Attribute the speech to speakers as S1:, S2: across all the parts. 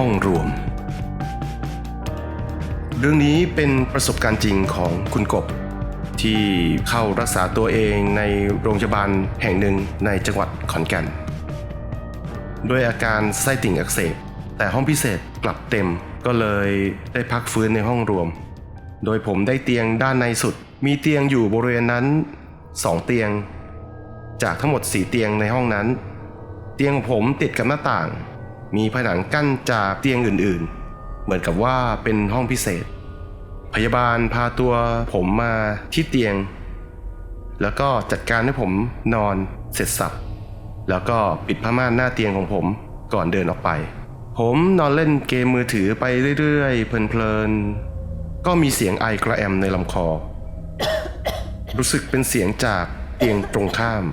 S1: ห้องรวม เรื่องนี้เป็นประสบการณ์จริงของคุณกบ ที่เข้ารักษาตัวเองในโรงพยาบาลแห่งหนึ่งในจังหวัดขอนแก่นด้วยอาการไส้ติ่งอักเสบ แต่ห้องพิเศษกลับเต็มก็เลยได้พักฟื้นในห้องรวม โดยผมได้เตียงด้านในสุด มีเตียงอยู่บริเวณนั้น 2 เตียง จากทั้งหมด 4 เตียงในห้องนั้น เตียงของผมติดกับหน้าต่าง มีผนังกั้นจากเตียงอื่นๆ เหมือนกับว่าเป็นห้องพิเศษ พยาบาลพาตัวผมมาที่เตียง แล้วก็จัดการให้ผมนอนเสร็จสับ แล้วก็ปิดผ้าม่านหน้าเตียงของผมก่อนเดินออกไป ผมนอนเล่นเกมมือถือไปเรื่อยๆ เพลินๆ ก็มีเสียงไอกระแอมในลำคอ รู้สึกเป็นเสียงจากเตียงตรงข้าม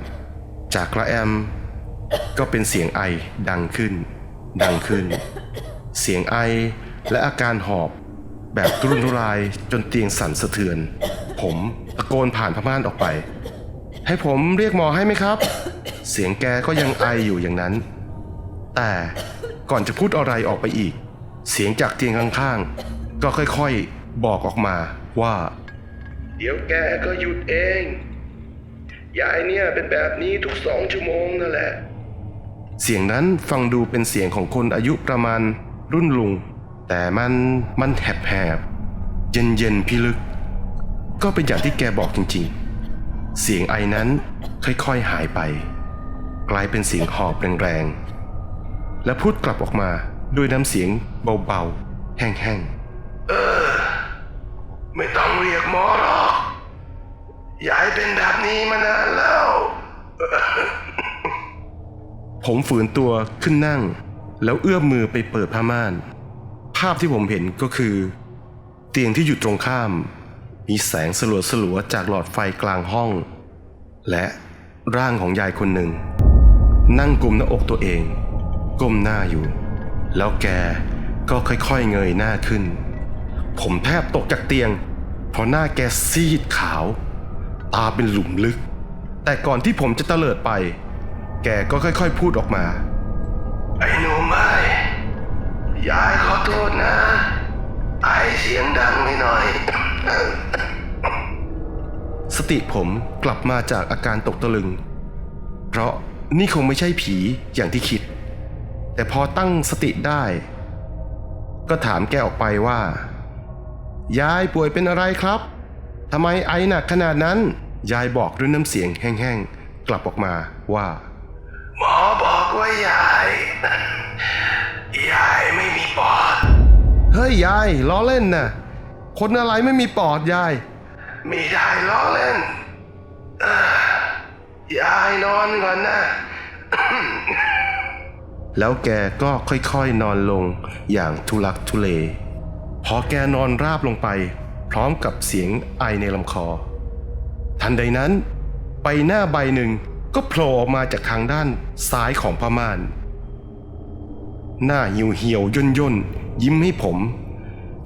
S1: จากกระแอมก็เป็นเสียงไอดังขึ้น ดังขึ้น เสียงไอและอาการหอบ แบบทุรนทุรายจนเตียงสั่นสะเทือน ผมตะโกนผ่านผ้าม่านออกไป ให้ผมเรียกหมอให้ไหมครับ เสียงแกก็ยังไออยู่อย่างนั้น แต่ก่อนจะพูดอะไรออกไปอีก เสียงจากเตียงข้างๆ ก็ค่อยๆ บอกออกมาว่า เดี๋ยวแกก็หยุดเองยายเนี่ยเป็นแบบนี้ทุกสองชั่วโมงนั่นแหละ เสียงนั้นฟังดูเป็นเสียงของคนอายุประมาณรุ่นลุง แต่มันมันแหบๆเย็นๆพิลึก ก็เป็นอย่างที่แกบอกจริงๆ เสียงไอนั้นค่อยๆหายไป กลายเป็นเสียงหอบแรงๆ และพูดกลับออกมาด้วยน้ำเสียงเบาๆ แห้งๆ เออ ไม่ต้องเรียกหมอหรอกยายเป็นแบบนี้มานานแล้ว ผมฝืนตัวขึ้นนั่ง แล้วเอื้อมมือไปเปิดผ้าม่าน ภาพที่ผมเห็นก็คือ เตียงที่อยู่ตรงข้าม มีแสงสลัวสลัวๆจากหลอดไฟกลางห้อง และร่างของยายคนหนึ่ง นั่งกลุมหน้าอกตัวเอง ก้มหน้าอยู่ แล้วแกก็ค่อยๆเงยหน้าขึ้น ผมแทบตกจากเตียง เพราะหน้าแกซีดขาว ตาเป็นหลุมลึก แต่ก่อนที่ผมจะเตลิดไป แกก็ค่อยๆพูดออกมา ไอ้หนูไม่ยายขอโทษนะ ไอเสียงดังไปหน่อย สติผมกลับมาจากอาการตกตะลึง เพราะนี่คงไม่ใช่ผีอย่างที่คิด แต่พอตั้งสติได้ ก็ถามแกออกไปว่า ยายป่วยเป็นอะไรครับทำไมไอหนักขนาดนั้น ยายบอกด้วยน้ำเสียงแห้งๆ กลับออกมาว่าหมอบอก ว่ายาย ยายไม่มีปอด เฮ้ยยายล้อเล่นนะคนอะไรไม่มีปอดยาย ไม่ได้ล้อเล่นเอ้อยายนอนก่อนนะ แล้วแกก็ค่อยๆนอนลงอย่างทุลักทุเล พอแกนอนราบลงไป พร้อมกับเสียงไอในลำคอ ทันใดนั้นใบหน้าใบหนึ่ง ก็โผล่ออกมาจากทางด้านซ้ายของพม่าน หน้าเหี่ยวเหี่ยวย่นย่นๆยิ้มให้ผม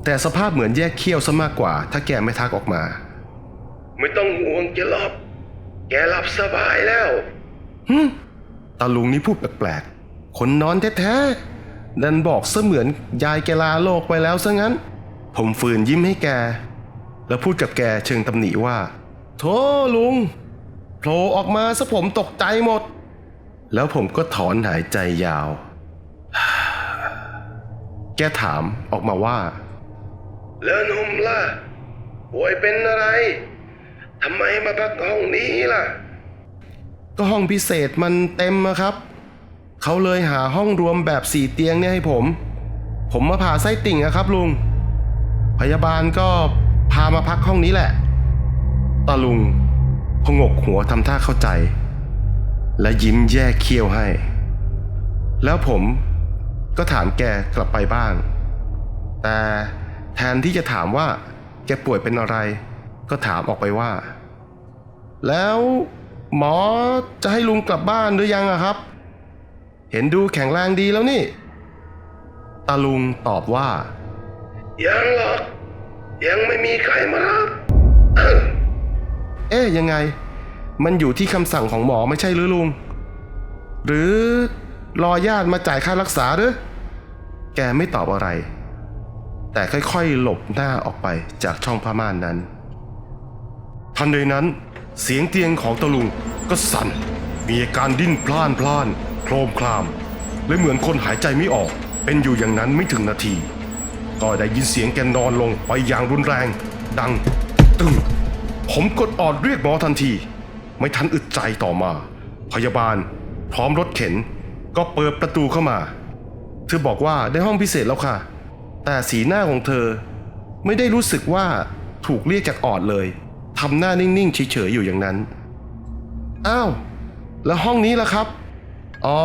S1: แต่สภาพเหมือนแยกเขี้ยวซะมากกว่า ถ้าแกไม่ทักออกมา ไม่ต้องห่วงแกหลับ แกหลับสบายแล้วฮึตาลุงนี่พูดแปลกๆ คนนอนแท้ๆ ดันบอกเสมือนยายแกลาโลกไปแล้วซะงั้น ผมฝืนยิ้มให้แก แล้วพูดกับแกเชิงตำหนิว่า โธ่ลุง โผล่ออกมาซะผมตกใจหมด แล้วผมก็ถอนหายใจยาว แกถามออกมาว่า แล้วหนุ่มล่ะป่วยเป็นอะไรทำไมมาพักห้องนี้ล่ะ ก็ห้องพิเศษมันเต็มอะครับ เขาเลยหาห้องรวมแบบสี่เตียงเนี่ยให้ผม ผมมาผ่าไส้ติ่งอะครับลุง พยาบาลก็พามาพักห้องนี้แหละตาลุง พงกหัวทำท่าเข้าใจ และยิ้มแยกเคี้ยวให้ แล้วผมก็ถามแกกลับไปบ้าง แต่แทนที่จะถามว่าแกป่วยเป็นอะไร ก็ถามออกไปว่า แล้วหมอจะให้ลุงกลับบ้านหรือยังอะครับ เห็นดูแข็งแรงดีแล้วนี่ ตาลุงตอบว่า ยังหรอกยังไม่มีใครมารับ เอ๊ะยังไง มันอยู่ที่คำสั่งของหมอไม่ใช่หรือลุง หรือรอญาติมาจ่ายค่ารักษาหรือแกไม่ตอบอะไร แต่ค่อยๆหลบหน้าออกไปจากช่องผ้าม่านนั้น ทันใดนั้น เสียงเตียงของตะลุงก็สั่น มีอาการดิ้นพล่านพล่านโครมคลาม และเหมือนคนหายใจไม่ออก เป็นอยู่อย่างนั้นไม่ถึงนาที ก็ได้ยินเสียงแกนอนลงไปอย่างรุนแรง ดัง ตึ้ง ผมกดออดเรียกหมอทันที ไม่ทันอึดใจต่อมา พยาบาล พร้อมรถเข็น ก็เปิดประตูเข้ามา เธอบอกว่าได้ห้องพิเศษแล้วค่ะ แต่สีหน้าของเธอ ไม่ได้รู้สึกว่าถูกเรียกจากออดเลยทำหน้านิ่งๆเฉยๆอยู่อย่างนั้น อ้าว แล้วห้องนี้ล่ะครับ อ๋อ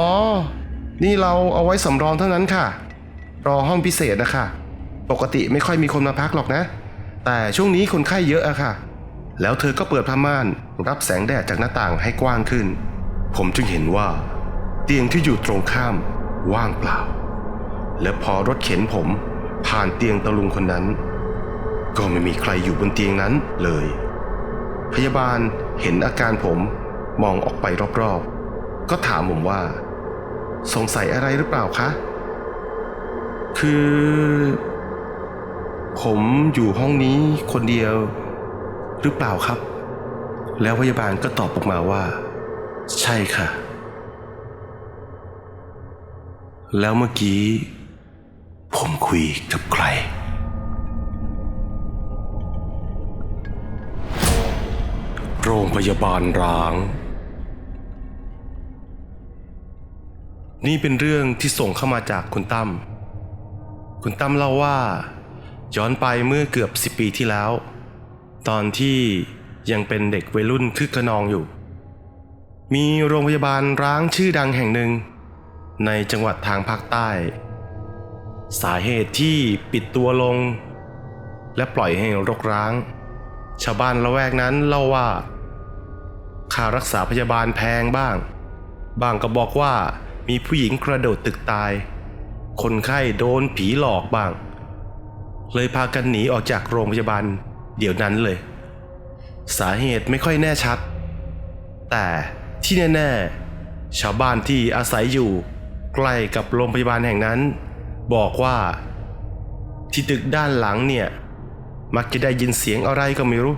S1: นี่เราเอาไว้สำรองเท่านั้นค่ะ รอห้องพิเศษนะคะ ปกติไม่ค่อยมีคนมาพักหรอกนะ แต่ช่วงนี้คนไข้เยอะอะค่ะ แล้วเธอก็เปิดผ้าม่านรับแสงแดดจากหน้าต่างให้กว้างขึ้น ผมจึงเห็นว่า เตียงที่อยู่ตรงข้ามว่างเปล่า และพอรถเข็นผมผ่านเตียงตะลุงคนนั้น ก็ไม่มีใครอยู่บนเตียงนั้นเลย พยาบาลเห็นอาการผมมองออกไปรอบๆ ก็ถามผมว่า สงสัยอะไรหรือเปล่าคะ คือ ผมอยู่ห้องนี้คนเดียว หรือเปล่าครับ แล้วพยาบาลก็ตอบออกมาว่า ใช่ค่ะ แล้วเมื่อกี้ ผมคุยกับใครโรงพยาบาลร้าง นี่เป็นเรื่องที่ส่งเข้ามาจากคุณตั้ม คุณตั้มเล่าว่า ย้อนไปเมื่อเกือบสิบปีที่แล้ว ตอนที่ยังเป็นเด็กวัยรุ่นคึกขนองอยู่ มีโรงพยาบาลร้างชื่อดังแห่งหนึ่ง ในจังหวัดทางภาคใต้ สาเหตุที่ปิดตัวลง และปล่อยให้รกร้าง ชาวบ้านละแวกนั้นเล่าว่า ค่ารักษาพยาบาลแพงบ้าง บางก็บอกว่ามีผู้หญิงกระโดดตึกตาย คนไข้โดนผีหลอกบ้าง เลยพากันหนีออกจากโรงพยาบาล เดี๋ยวนั้นเลย สาเหตุไม่ค่อยแน่ชัด แต่ที่แน่ๆ ชาวบ้านที่อาศัยอยู่ ใกล้กับโรงพยาบาลแห่งนั้น บอกว่า ที่ตึกด้านหลังเนี่ย มักจะได้ยินเสียงอะไรก็ไม่รู้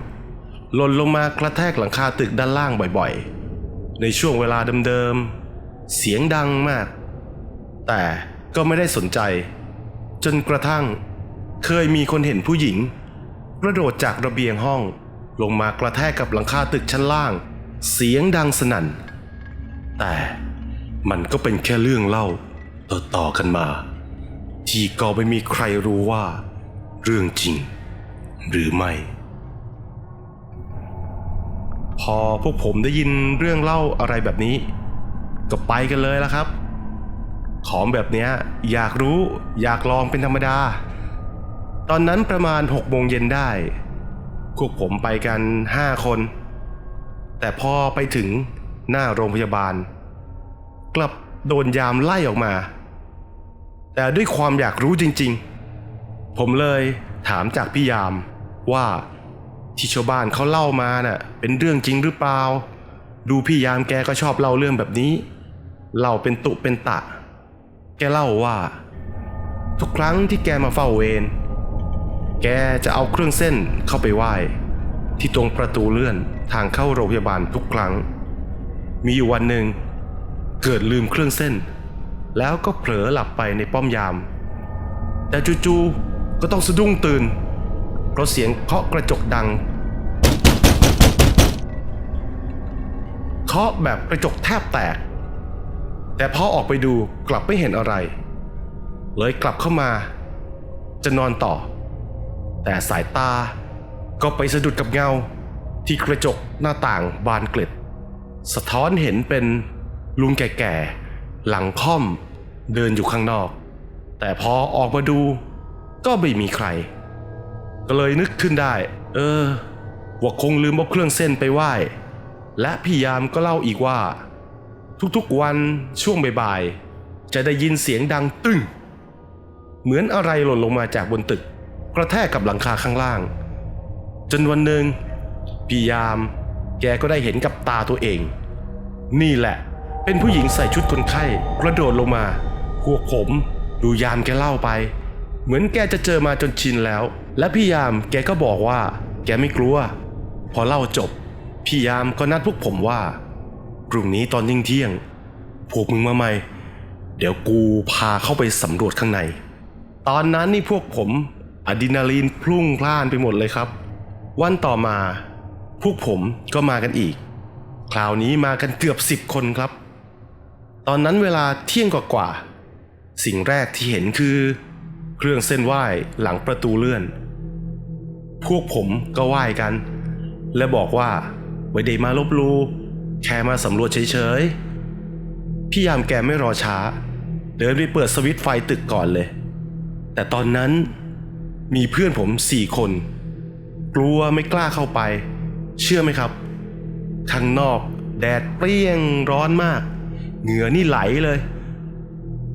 S1: หล่นลงมากระแทกหลังคาตึกด้านล่างบ่อยๆ ในช่วงเวลาเดิมๆ เสียงดังมาก แต่ก็ไม่ได้สนใจ จนกระทั่งเคยมีคนเห็นผู้หญิง กระโดดจากระเบียงห้อง ลงมากระแทกกับหลังคาตึกชั้นล่าง เสียงดังสนั่น แต่มันก็เป็นแค่เรื่องเล่าต่อๆกันมา ที่ก็ไม่มีใครรู้ว่า เรื่องจริง หรือไม่ พอพวกผมได้ยินเรื่องเล่าอะไรแบบนี้ ก็ไปกันเลยละครับ ของแบบนี้อยากรู้อยากลองเป็นธรรมดา ตอนนั้นประมาณหกโมงเย็นได้พวกผมไปกันห้าคน แต่พอไปถึงหน้าโรงพยาบาล กลับโดนยามไล่ออกมา แต่ด้วยความอยากรู้จริง ๆ ผมเลยถามจากพี่ยามว่าที่ชาวบ้านเขาเล่ามาน่ะ เป็นเรื่องจริงหรือเปล่า ดูพี่ยามแกก็ชอบเล่าเรื่องแบบนี้เล่าเป็นตุเป็นตะ แกเล่าว่า ทุกครั้งที่แกมาเฝ้าเวร แกจะเอาเครื่องเส้นเข้าไปไหว้ ที่ตรงประตูเลื่อนทางเข้าโรงพยาบาลทุกครั้ง มีอยู่วันหนึ่ง เกิดลืมเครื่องเส้น แล้วก็เผลอหลับไปในป้อมยาม แต่จู่ๆก็ต้องสะดุ้งตื่น เพราะเสียงเคาะกระจกดังเคาะแบบกระจกแทบแตก แต่พอออกไปดูกลับไม่เห็นอะไร เลยกลับเข้ามา จะนอนต่อ แต่สายตาก็ไปสะดุดกับเงา ที่กระจกหน้าต่างบานเกล็ด สะท้อนเห็นเป็นลุงแก่ๆ หลังค่อมเดินอยู่ข้างนอก แต่พอออกมาดูก็ไม่มีใคร ก็เลยนึกขึ้นได้ เออว่าคงลืมเอาเครื่องเส้นไปไหว้ และพี่ยามก็เล่าอีกว่า ทุกๆวันช่วงบ่ายๆจะได้ยินเสียงดังตึ้ง เหมือนอะไรหล่นลงมาจากบนตึก กระแทกกับหลังคาข้างล่าง จนวันหนึ่งพี่ยาม แกก็ได้เห็นกับตาตัวเอง นี่แหละ เป็นผู้หญิงใส่ชุดคนไข้กระโดดลงมาพวกผมดูยามแกเล่าไป เหมือนแกจะเจอมาจนชินแล้ว และพี่ยามแกก็บอกว่า แกไม่กลัว พอเล่าจบ พี่ยามก็นัดพวกผมว่าพรุ่งนี้ตอนเที่ยงพวกมึงมาใหม่ เดี๋ยวกูพาเข้าไปสำรวจข้างใน ตอนนั้นนี่พวกผม อะดรีนาลีนพลุ่งพล่านไปหมดเลยครับ วันต่อมาพวกผมก็มากันอีก คราวนี้มากันเกือบสิบคนครับ ตอนนั้นเวลาเที่ยงกว่าๆสิ่งแรกที่เห็นคือ เครื่องเส้นไหว้หลังประตูเลื่อน พวกผมก็ไหว้กัน และบอกว่าไม่ได้มาลบลูแค่มาสำรวจเฉยๆ พี่ยามแกไม่รอช้า เดินไปเปิดสวิตไฟตึกก่อนเลย แต่ตอนนั้น มีเพื่อนผมสี่คน กลัวไม่กล้าเข้าไป เชื่อไหมครับ ข้างนอกแดดเปรี้ยงร้อนมาก เหงื่อนี่ไหลเลย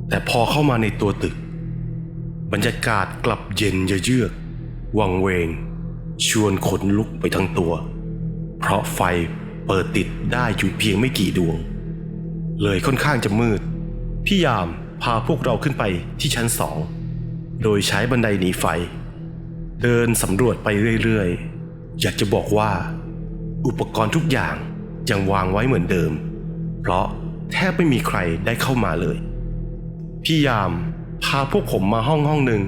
S1: แต่พอเข้ามาในตัวตึก บรรยากาศกลับเย็นเยือกวังเวง ชวนขนลุกไปทั้งตัว เพราะไฟเปิดติดได้อยู่เพียงไม่กี่ดวง เลยค่อนข้างจะมืด พี่ยามพาพวกเราขึ้นไปที่ชั้นสอง โดยใช้บันไดหนีไฟ เดินสำรวจไปเรื่อยๆ อยากจะบอกว่า อุปกรณ์ทุกอย่างยังวางไว้เหมือนเดิม เพราะแทบไม่มีใครได้เข้ามาเลย พี่ยามพาพวกผมมาห้องห้องหนึ่ง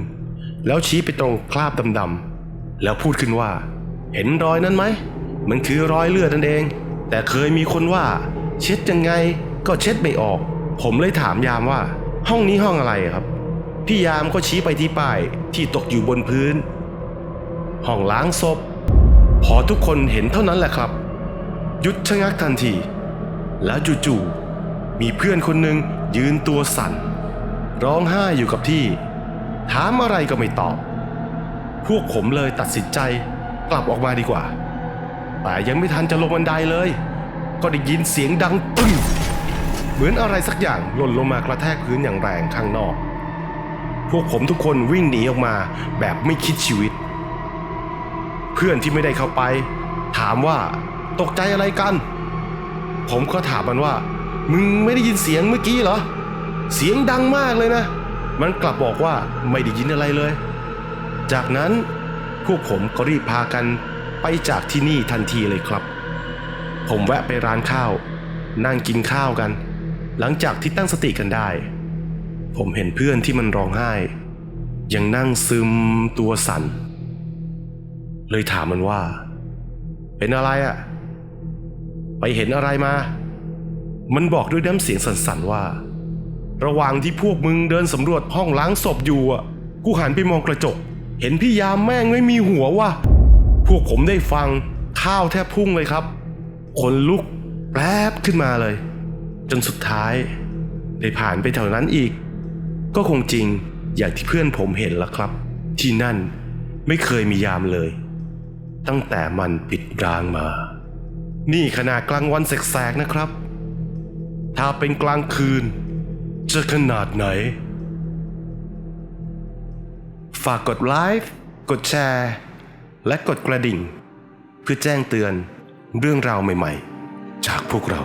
S1: แล้วชี้ไปตรงคราบดำๆ แล้วพูดขึ้นว่า เห็นรอยนั้นไหม มันคือรอยเลือดนั่นเอง แต่เคยมีคนว่า เช็ดยังไงก็เช็ดไม่ออก ผมเลยถามยามว่า ห้องนี้ห้องอะไรครับ พี่ยามก็ชี้ไปที่ป้ายที่ตกอยู่บนพื้น ห้องล้างศพ พอทุกคนเห็นเท่านั้นแหละครับ หยุดชะงักทันที แล้วจู่ๆมีเพื่อนคนหนึ่งยืนตัวสั่น ร้องไห้อยู่กับที่ ถามอะไรก็ไม่ตอบ พวกผมเลยตัดสินใจกลับออกมาดีกว่า แต่ยังไม่ทันจะลงบันไดเลย ก็ได้ยินเสียงดังตึ้งเหมือนอะไรสักอย่างหล่นลงมากระแทกพื้นอย่างแรงข้างนอก พวกผมทุกคนวิ่งหนีออกมาแบบไม่คิดชีวิต พื่อนที่ไม่ได้เข้าไป ถามว่าตกใจอะไรกัน ผมก็ถามมันว่า มึงไม่ได้ยินเสียงเมื่อกี้เหรอ เสียงดังมากเลยนะ มันกลับบอกว่าไม่ได้ยินอะไรเลย จากนั้นพวกผมก็รีบพากันไปจากที่นี่ทันทีเลยครับ ผมแวะไปร้านข้าว นั่งกินข้าวกัน หลังจากที่ตั้งสติกันได้ ผมเห็นเพื่อนที่มันร้องไห้ ยังนั่งซึมตัวสั่น เลยถามมันว่า เป็นอะไรอะ่ะ ไปเห็นอะไรมา มันบอกด้วยน้ำเสียงสั่นๆว่า ระหว่างที่พวกมึงเดินสำรวจห้องล้างศพอยู่อะ กูหันไปมองกระจก เห็นพี่ยามแม่งไม่มีหัวว่ะ พวกผมได้ฟังข้าวแทบพุ่งเลยครับขนลุกแปรบขึ้นมาเลย จนสุดท้ายได้ผ่านไปแถวนั้นอีก ก็คงจริงอย่างที่เพื่อนผมเห็นละครับ ที่นั่นไม่เคยมียามเลย ตั้งแต่มันปิดร้างมา นี่ขนาดกลางวันแสกๆนะครับ ถ้าเป็นกลางคืน จะขนาดไหน ฝากกดไลค์กดแชร์ และกดกระดิ่ง เพื่อแจ้งเตือนเรื่องราวใหม่ ๆ จากพวกเรา